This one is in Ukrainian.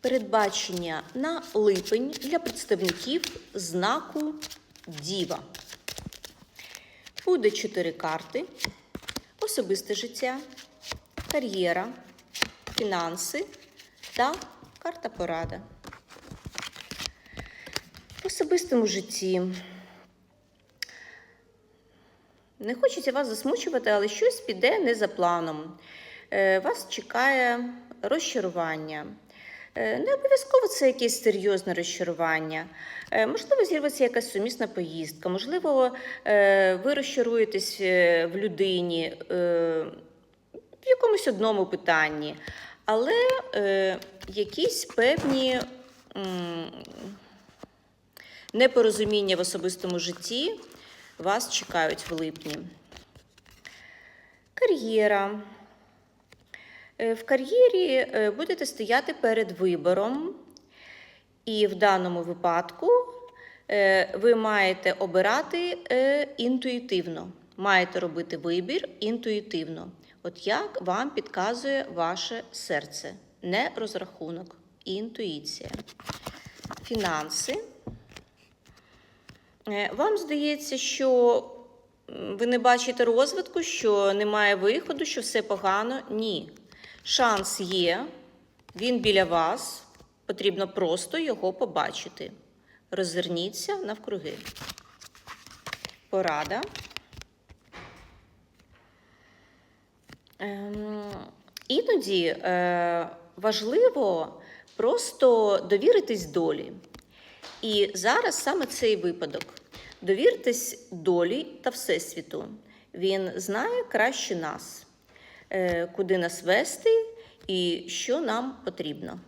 Передбачення на липень для представників знаку Діва. Буде чотири карти: особисте життя, кар'єра, фінанси та карта порада. В особистому житті. Не хочеться вас засмучувати, але щось піде не за планом. Е, Вас чекає розчарування. Е, Не обов'язково це якесь серйозне розчарування. Е, Можливо, з'явиться якась сумісна поїздка, можливо, е, ви розчаруєтесь в людині в якомусь одному питанні, але якісь певні непорозуміння в особистому житті вас чекають в липні. Кар'єра. Е, В кар'єрі е, будете стояти перед вибором, і в даному випадку е, ви маєте обирати інтуїтивно. Маєте робити вибір інтуїтивно. От як вам підказує ваше серце, не розрахунок, інтуїція. Фінанси. Вам здається, що ви не бачите розвитку, що немає виходу, що все погано. Ні. Шанс є, він біля вас. Потрібно просто його побачити. Розверніться навкруги. Порада. Ем, іноді е, важливо просто довіритись долі. І зараз саме цей випадок. Довіртесь долі та Всесвіту. Він знає краще нас, куди нас вести і що нам потрібно.